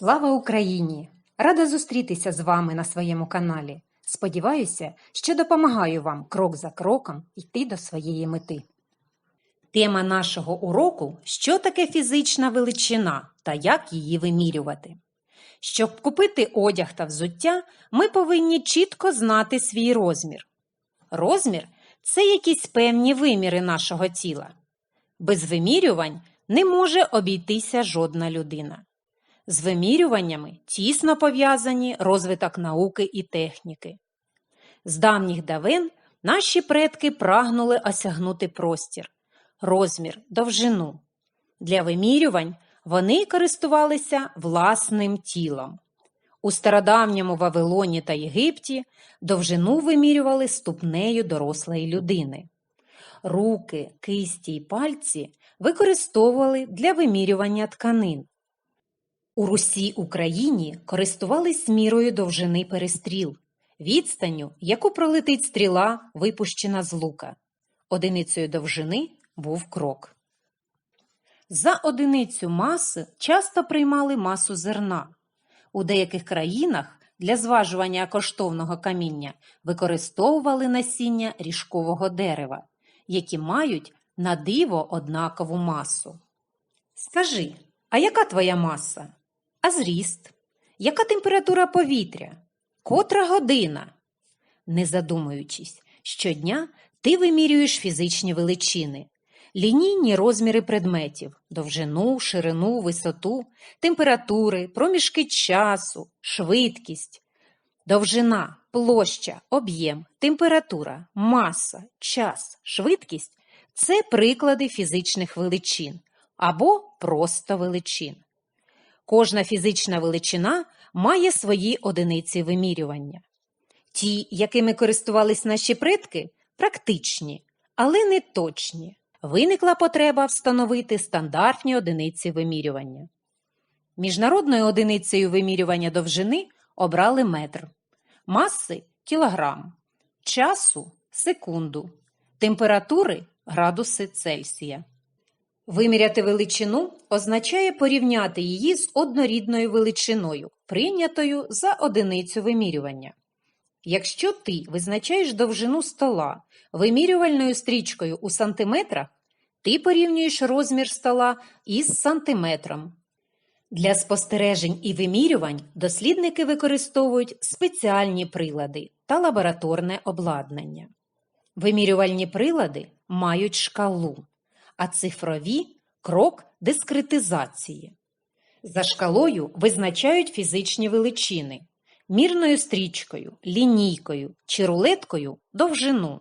Слава Україні! Рада зустрітися з вами на своєму каналі. Сподіваюся, що допомагаю вам крок за кроком йти до своєї мети. Тема нашого уроку що таке фізична величина та як її вимірювати. Щоб купити одяг та взуття, ми повинні чітко знати свій розмір. Розмір це якісь певні виміри нашого тіла. Без вимірювань не може обійтися жодна людина. З вимірюваннями тісно пов'язані розвиток науки і техніки. З давніх давен наші предки прагнули осягнути простір, розмір, довжину. Для вимірювань вони користувалися власним тілом. У стародавньому Вавилоні та Єгипті довжину вимірювали ступнею дорослої людини. Руки, кисті й пальці використовували для вимірювання тканин. У Русі Україні користувались мірою довжини перестріл, відстанню, яку пролетить стріла, випущена з лука. Одиницею довжини був крок. За одиницю маси часто приймали масу зерна. У деяких країнах для зважування коштовного каміння використовували насіння ріжкового дерева, які мають на диво однакову масу. Скажи, а яка твоя маса? А зріст? Яка температура повітря? Котра година? Не задумуючись, щодня ти вимірюєш фізичні величини, лінійні розміри предметів, довжину, ширину, висоту, температури, проміжки часу, швидкість, довжина, площа, об'єм, температура, маса, час, швидкість це приклади фізичних величин або просто величин. Кожна фізична величина має свої одиниці вимірювання. Ті, якими користувались наші предки, практичні, але не точні. Виникла потреба встановити стандартні одиниці вимірювання. Міжнародною одиницею вимірювання довжини обрали метр, маси кілограм, часу секунду, температури градуси Цельсія. Виміряти величину означає порівняти її з однорідною величиною, прийнятою за одиницю вимірювання. Якщо ти визначаєш довжину стола вимірювальною стрічкою у сантиметрах, ти порівнюєш розмір стола із сантиметром. Для спостережень і вимірювань дослідники використовують спеціальні прилади та лабораторне обладнання. Вимірювальні прилади мають шкалу а цифрові крок дискретизації. За шкалою визначають фізичні величини мірною стрічкою, лінійкою чи рулеткою довжину,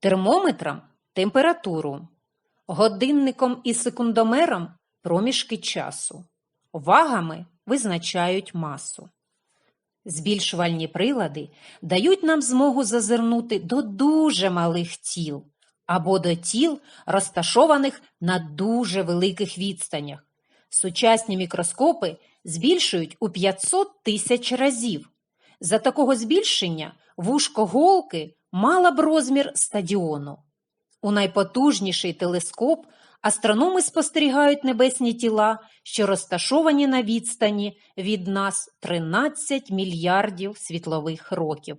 термометром температуру, годинником і секундомером проміжки часу, вагами визначають масу. Збільшувальні прилади дають нам змогу зазирнути до дуже малих тіл, або до тіл, розташованих на дуже великих відстанях. Сучасні мікроскопи збільшують у 500 тисяч разів. За такого збільшення вушко голки мала б розмір стадіону. У найпотужніший телескоп астрономи спостерігають небесні тіла, що розташовані на відстані від нас 13 мільярдів світлових років.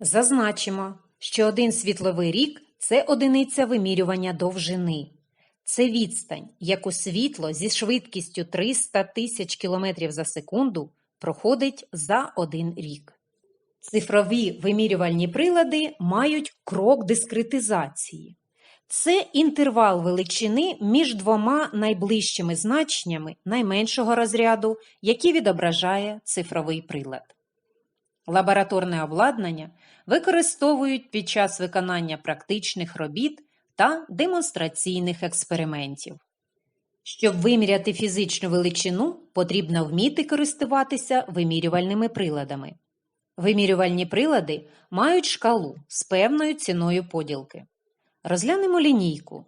Зазначимо, що один світловий рік це одиниця вимірювання довжини. Це відстань, яку світло зі швидкістю 300 тисяч км за секунду проходить за один рік. Цифрові вимірювальні прилади мають крок дискретизації. Це інтервал величини між двома найближчими значеннями найменшого розряду, які відображає цифровий прилад. Лабораторне обладнання використовують під час виконання практичних робіт та демонстраційних експериментів. Щоб виміряти фізичну величину, потрібно вміти користуватися вимірювальними приладами. Вимірювальні прилади мають шкалу з певною ціною поділки. Розглянемо лінійку.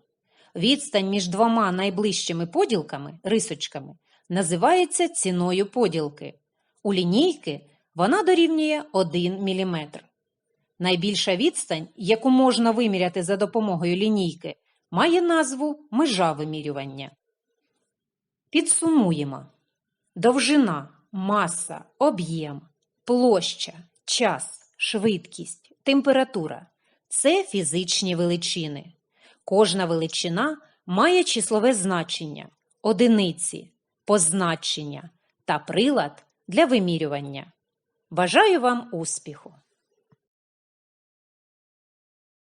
Відстань між двома найближчими поділками рисочками називається ціною поділки. У лінійки вона дорівнює 1 мм. Найбільша відстань, яку можна виміряти за допомогою лінійки, має назву межа вимірювання. Підсумуємо. Довжина, маса, об'єм, площа, час, швидкість, температура це фізичні величини. Кожна величина має числове значення, одиниці, позначення та прилад для вимірювання. Бажаю вам успіху!